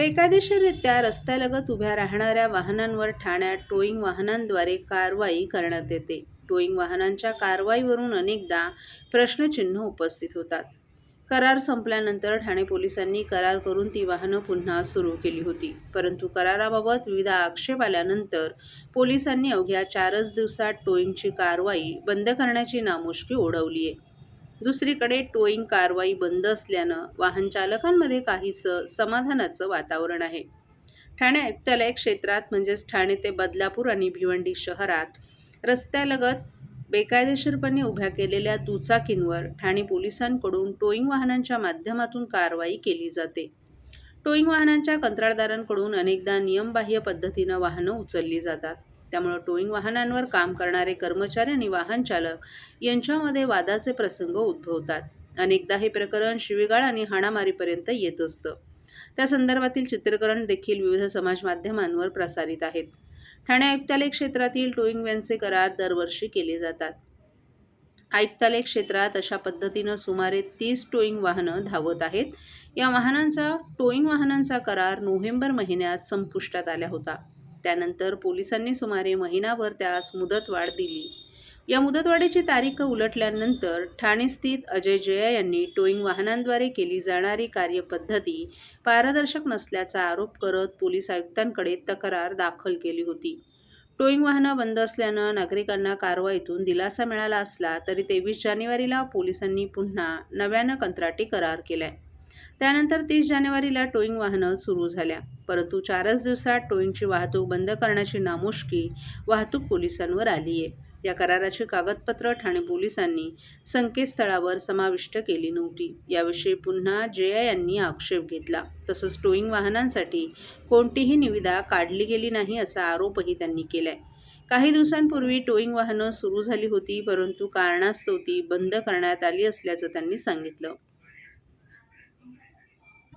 बेकायदेशीररित्या रस्त्यालगत उभ्या राहणाऱ्या वाहनांवर ठाण्यात टोईंग वाहनांद्वारे कारवाई करण्यात येते. टोईंग वाहनांच्या कारवाईवरून अनेकदा प्रश्नचिन्ह उपस्थित होतात. करार संपल्यानंतर ठाणे पोलिसांनी करार करून ती वाहनं पुन्हा सुरू केली होती. परंतु कराराबाबत विविध आक्षेप आल्यानंतर पोलिसांनी अवघ्या चारच दिवसात टोईंगची कारवाई बंद करण्याची नामुष्की ओढवली आहे दुसरीकडे टोईंग कारवाई बंद असल्यानं वाहनचालकांमध्ये काहीसं समाधानाचं वातावरण आहे. ठाणे आयुक्तालय क्षेत्रात म्हणजेच ठाणे ते बदलापूर आणि भिवंडी शहरात रस्त्यालगत बेकायदेशीरपणे उभ्या केलेल्या दुचाकींवर ठाणे पोलिसांकडून टोईंग वाहनांच्या माध्यमातून कारवाई केली जाते. टोईंग वाहनांच्या कंत्राटदारांकडून अनेकदा नियमबाह्य पद्धतीनं वाहनं उचलली जातात. त्यामुळं टोईंग वाहनांवर काम करणारे कर्मचारी आणि वाहन चालक यांच्यामध्ये वादाचे प्रसंग उद्भवतात. अनेकदा हे प्रकरण शिवीगाळ आणि हाणामारीपर्यंत येत असतं. त्या संदर्भातील चित्रीकरण देखील विविध समाज माध्यमांवर प्रसारित आहेत. ठाणे आयुक्तालय क्षेत्रातील टोईंग व्हॅनचे करार दरवर्षी केले जातात. आयुक्तालय क्षेत्रात अशा पद्धतीनं सुमारे तीस टोईंग वाहनं धावत आहेत. या वाहनांचा टोईंग वाहनांचा करार नोव्हेंबर महिन्यात संपुष्टात आला होता. त्यानंतर पोलिसांनी सुमारे महिनाभर त्यास मुदतवाढ दिली. या मुदतवाढीची तारीख उलटल्यानंतर ठाणेस्थित अजय जया यांनी टोईंग वाहनांद्वारे केली जाणारी कार्यपद्धती पारदर्शक नसल्याचा आरोप करत पोलीस आयुक्तांकडे तक्रार दाखल केली होती. टोईंग वाहनं बंद असल्यानं नागरिकांना कारवाईतून दिलासा मिळाला असला तरी तेवीस जानेवारीला पोलिसांनी पुन्हा नव्यानं कंत्राटी करार केलाय. त्यानंतर तीस जानेवारीला टोईंग वाहनं सुरू झाल्या. परंतु चारच दिवसात टोईंगची वाहतूक बंद करण्याची नामुष्की वाहतूक पोलिसांवर आली आहे. या कराराची कागदपत्र ठाणे पोलिसांनी संकेतस्थळावर समाविष्ट केली नव्हती. याविषयी पुन्हा जया यांनी आक्षेप घेतला. तसंच टोईंग वाहनांसाठी कोणतीही निविदा काढली गेली नाही असा आरोपही त्यांनी केलाय. काही दिवसांपूर्वी टोईंग वाहनं सुरू झाली होती परंतु कारणास्तव ती बंद करण्यात आली असल्याचं त्यांनी सांगितलं.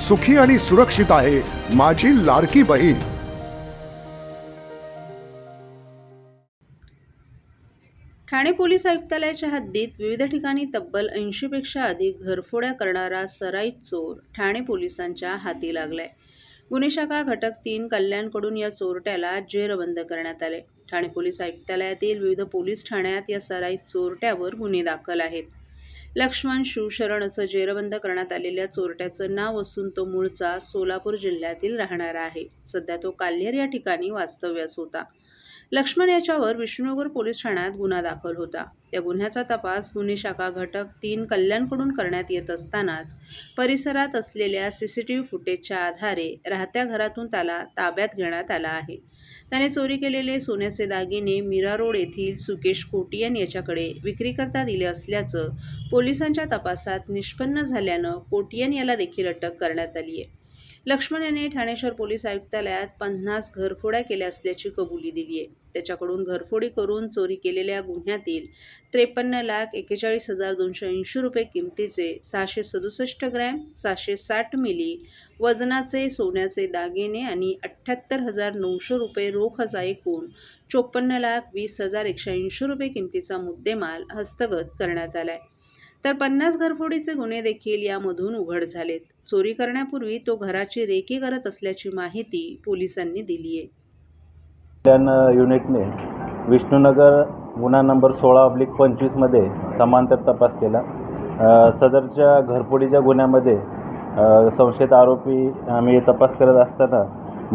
सुखी आणि सुरक्षित आहे माझी लाडकी बहीण. ठाणे पोलीस आयुक्तालयाच्या हद्दीत विविध ठिकाणी तब्बल ऐंशीपेक्षा अधिक घरफोड्या करणारा सराईत चोर ठाणे पोलिसांच्या हाती लागलाय. गुन्हे शाखा घटक तीन कल्याणकडून या चोरट्याला जेरबंद करण्यात आले. ठाणे पोलीस आयुक्तालयातील विविध पोलीस ठाण्यात या सराईत चोरट्यावर गुन्हे दाखल आहेत. लक्ष्मण शिवशरण असं जेरबंद करण्यात आलेल्या चोरट्याचं नाव असून तो मूळचा सोलापूर जिल्ह्यातील राहणारा आहे. सध्या तो काल्हेर या ठिकाणी वास्तव्यास होता. लक्ष्मण याच्यावर विष्णुनगर पोलीस ठाण्यात गुन्हा दाखल होता. या गुन्ह्याचा तपास गुन्हे शाखा घटक तीन कल्याणकडून करण्यात येत असतानाच परिसरात असलेल्या सी सी टी व्ही फुटेजच्या आधारे राहत्या घरातून त्याला ताब्यात घेण्यात आला आहे. त्याने चोरी केलेले सोन्याचे दागिने मीरा रोड येथील सुकेश कोटियन याच्याकडे विक्रीकरता दिले असल्याचं पोलिसांच्या तपासात निष्पन्न झाल्यानं कोटियन याला देखील अटक करण्यात आली आहे. लक्ष्मण याने ठाणेश्वर पोलीस आयुक्तालयात पन्नास घरफोड्या केल्या असल्याची कबुली दिली आहे. त्याच्याकडून घरफोडी करून चोरी केलेल्या गुन्ह्यातील त्रेपन्न लाख एकेचाळीस हजार दोनशे ऐंशी रुपये किमतीचे सहाशे सदुसष्ट ग्रॅम सहाशे साठ मिली वजनाचे सोन्याचे दागिने आणि अठ्ठ्याहत्तर हजार नऊशे रुपये रोख असा एकूण चोपन्न लाख वीस हजार एकशे ऐंशी रुपये किमतीचा मुद्देमाल हस्तगत करण्यात आला आहे तर पन्नास घरफोडीचे गुन्हे देखील यामधून उघड झालेत. चोरी करण्यापूर्वी तो घराची रेकी करत असल्याची माहिती पोलिसांनी दिली आहे युनिटने विष्णुनगर गुन्हा नंबर सोळा अब्लिक पंचवीसमध्ये समांतर तपास केला. सदरच्या घरफोडीच्या गुन्ह्यामध्ये संशयित आरोपी आम्ही तपास करत असताना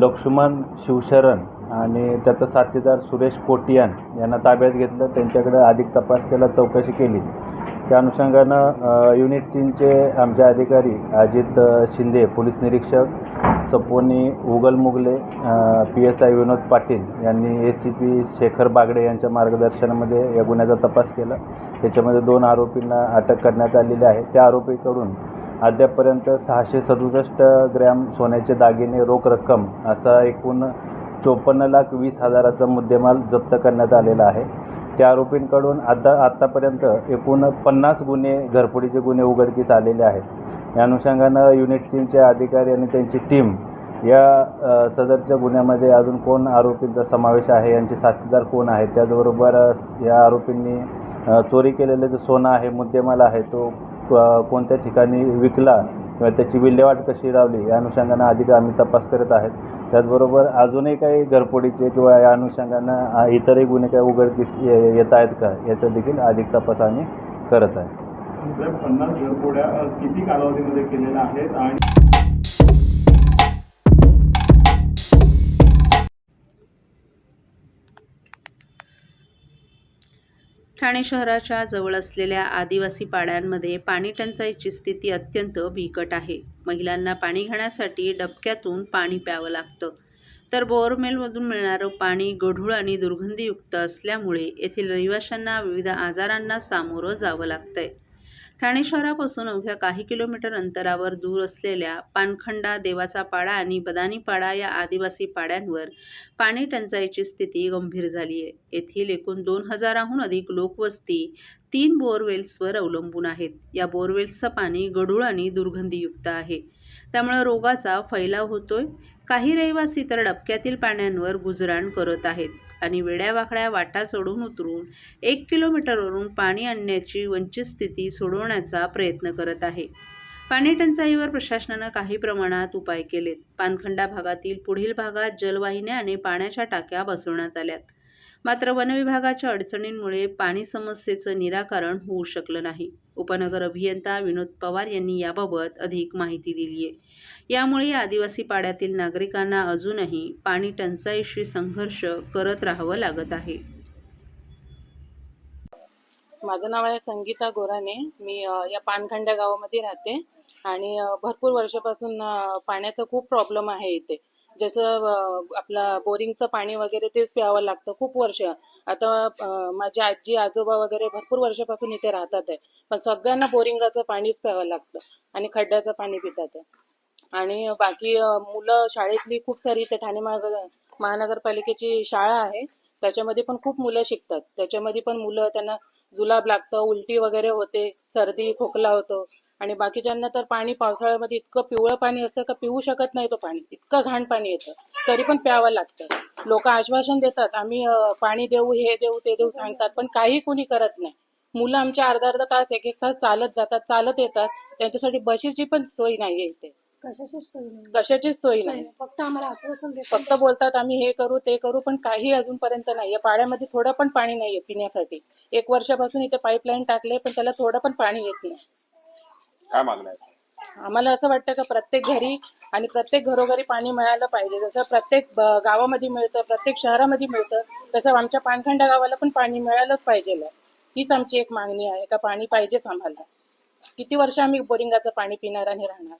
लक्ष्मण शिवशरण आणि त्याचा साथीदार सुरेश कोटियान यांना ताब्यात घेतलं. त्यांच्याकडे अधिक तपास केला चौकशी केली. त्या अनुषंगानं युनिट तीनचे आमचे अधिकारी अजित शिंदे पोलीस निरीक्षक सपोनी उगल Mughal e P S I Vinod Patil यांनी A C P Shekhar Bagde यांच्या मार्गदर्शनामध्ये या गुन्ह्याचा तपास केला. त्याच्यामध्ये दोन आरोपींना अटक करण्यात आलेली आहे. त्या आरोपीकडून अद्यापपर्यंत सहाशे सदुसष्ट ग्रॅम सोन्याचे दागिने रोख रक्कम असा एकूण चोपन्न लाख वीस हजाराचा मुद्देमाल जप्त करण्यात आलेला आहे. त्या आरोपींकडून आता आत्तापर्यंत एकूण पन्नास गुन्हे घरफोडीचे गुन्हे उघडकीस आलेले आहेत. या अनुषंगानं युनिट तीनचे अधिकारी आणि त्यांची टीम या सदरच्या गुन्ह्यामध्ये अजून कोण आरोपींचा समावेश आहे यांचे साथीदार कोण आहेत त्याचबरोबर या आरोपींनी चोरी केलेलं जे सोनं आहे मुद्देमाल आहे तो कोणत्या ठिकाणी विकला किंवा त्याची विल्हेवाट कशी लावली या अनुषंगानं अधिक आम्ही तपास करत आहेत. त्याचबरोबर अजूनही काही घरफोडीचे किंवा या अनुषंगानं इतरही गुन्हे काही उघडकीस येत आहेत का? याचा देखील अधिक तपास आम्ही करत आहे. पन्नास घरफोड्या किती कालावधीमध्ये केलेल्या आहेत आणि ठाणे शहराच्या जवळ असलेल्या आदिवासी पाड्यांमध्ये पाणी टंचाईची स्थिती अत्यंत बिकट आहे. महिलांना पाणी घेण्यासाठी डबक्यातून पाणी प्यावं लागतं. तर बोअरमेलमधून मिळणारं पाणी गढूळ आणि दुर्गंधीयुक्त असल्यामुळे येथील रहिवाशांना विविध आजारांना सामोरं जावं लागतंय. ठाणे शहरापासून अवघ्या काही किलोमीटर अंतरावर दूर असलेल्या पानखंडा देवाचा पाडा आणि बदानी पाडा या आदिवासी पाड्यांवर पाणी टंचाईची स्थिती गंभीर झाली आहे. येथील एकूण दोन हजाराहून अधिक लोकवस्ती तीन बोअरवेल्सवर अवलंबून आहेत. या बोअरवेल्सचं पाणी गढूळ आणि दुर्गंधीयुक्त आहे. त्यामुळे रोगाचा फैलाव होतोय. काही रहिवासी तर डबक्यातील पाण्यांवर गुजराण करत आहेत. आणि वेड्यावाकड्या वाटा चढून उतरून एक किलोमीटरवरून पाणी आणण्याची वंचित स्थिती सोडवण्याचा प्रयत्न करत आहे. पाणी टंचाईवर प्रशासनानं काही प्रमाणात उपाय केलेत. पानखंडा भागातील पुढील भागात जलवाहिन्या आणि पाण्याच्या टाक्या बसवण्यात आल्यात. मात्र वनविभागाच्या अडचणींमुळे पाणी समस्येचं निराकरण होऊ शकलं नाही. उपनगर अभियंता विनोद पवार यांनी याबाबत अधिक माहिती दिली आहे. यामुळे या आदिवासी पाड्यातील नागरिकांना अजूनही पाणी टंचाईशी संघर्ष करत राहावं लागत आहे. माझं नाव आहे संगीता गोराने. मी या पानखंड्या गावामध्ये राहते आणि भरपूर वर्षापासून पाण्याचा खूप प्रॉब्लेम आहे इथे. जसं आपला बोरिंगचं पाणी वगैरे तेच प्यावं लागतं खूप वर्ष. आता माझी आजी आजोबा वगैरे भरपूर वर्षापासून इथे राहतात आहे. पण सगळ्यांना बोरिंगाचं पाणीच प्यावं लागतं आणि खड्ड्याचं पाणी पितात आहे. आणि बाकी मुलं शाळेतली खूप सारी इथे ठाणे महाग महानगरपालिकेची शाळा आहे. त्याच्यामध्ये पण खूप मुलं शिकतात. त्याच्यामध्ये पण मुलं त्यांना जुलाब लागतं उलटी वगैरे होते सर्दी खोकला होतो. आणि बाकीच्यांना तर पाणी पावसाळ्यामध्ये इतकं पिवळं पाणी असतं का पिऊ शकत नाही तो पाणी. इतकं घाण पाणी येतं. तरी पण प्यावं लागतं. लोक आश्वासन देतात आम्ही पाणी देऊ हे देऊ ते देऊ सांगतात. पण काही कोणी करत नाही. मुलं आमचे अर्धा अर्धा तास एक एक तास चालत जातात चालत येतात. त्यांच्यासाठी बशीची पण सोय नाहीये इथे. कशाचीच सोय नाही कशाचीच सोय नाही. फक्त आम्हाला आश्वासन फक्त बोलतात आम्ही हे करू ते करू पण काही अजूनपर्यंत नाही या पाड्यामध्ये थोडं पण पाणी नाहीये पिण्यासाठी. एक वर्षापासून इथे पाईपलाईन टाकले पण त्याला थोडं पण पाणी येत नाही. काय मागण्या आहेत आम्हाला असं वाटतं का प्रत्येक घरी आणि प्रत्येक घरोघरी पाणी मिळालं पाहिजे. जसं प्रत्येक ब- गावामध्ये मिळतं प्रत्येक शहरामध्ये मिळतं तसं आमच्या पानखंडा गावाला पण पाणी मिळालंच पाहिजे. हीच आमची एक मागणी आहे का पाणी पाहिजेच आम्हाला. किती वर्ष आम्ही बोरिंगाचं पाणी पिणार आणि राहणार?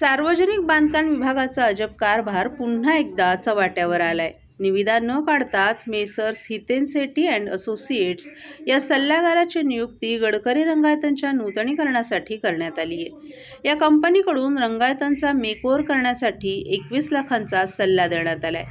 सार्वजनिक बांधकाम विभागाचा अजब कारभार पुन्हा एकदा चव्हाट्यावर आलाय. निविदा न काढताच messrs Hiten Sethi and associates या सल्लागाराची नियुक्ती गडकरी रंगायतांच्या नूतनीकरणासाठी करण्यात आली आहे. या कंपनीकडून रंगायतांचा मेकओव्हर करण्यासाठी एकवीस लाखांचा सल्ला देण्यात आलाय.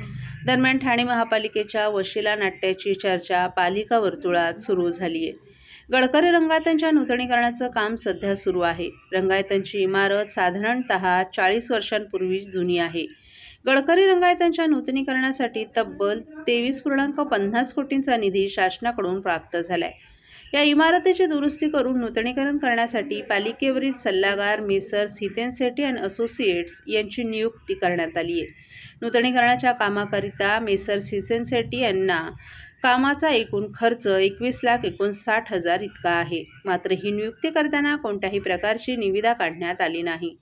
दरम्यान ठाणे महापालिकेच्या वशिला नाट्याची चर्चा पालिका वर्तुळात सुरू झाली आहे गडकरी रंगायतांच्या नूतनीकरणाचं काम सध्या सुरू आहे. रंगायतांची इमारत साधारणत चाळीस वर्षांपूर्वी जुनी आहे. गडकरी रंगायतांच्या नूतनीकरणासाठी तब्बल तेवीस पूर्णांक पन्नास कोटींचा निधी शासनाकडून प्राप्त झालाय. या इमारतीची दुरुस्ती करून नूतनीकरण करण्यासाठी पालिकेवरील सल्लागार messrs Hiten Sethi and associates यांची नियुक्ती करण्यात आली आहे नूतनीकरणाच्या कामाकरिता मेसर्स हिसेन सेठी यांना कामाचा एकूण खर्च एकवीस लाख एकोणसाठ हजार इतका आहे. मात्र ही नियुक्ती करताना कोणत्याही प्रकारची निविदा काढण्यात आली नाही.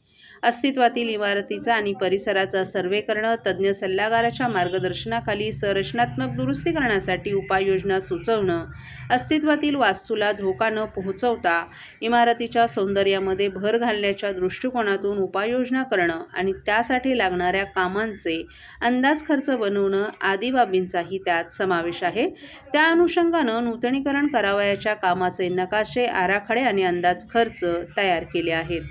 अस्तित्वातील इमारतीचा आणि परिसराचा सर्वे करणं तज्ज्ञ सल्लागाराच्या मार्गदर्शनाखाली संरचनात्मक दुरुस्ती करण्यासाठी उपाययोजना सुचवणं अस्तित्वातील वास्तूला धोका न पोहोचवता इमारतीच्या सौंदर्यामध्ये भर घालण्याच्या दृष्टिकोनातून उपाययोजना करणं आणि त्यासाठी लागणाऱ्या कामांचे अंदाज खर्च बनवणं आदी बाबींचाही त्यात समावेश आहे. त्या अनुषंगानं नूतनीकरण करावयाच्या कामाचे नकाशे आराखडे आणि अंदाज खर्च तयार केले आहेत.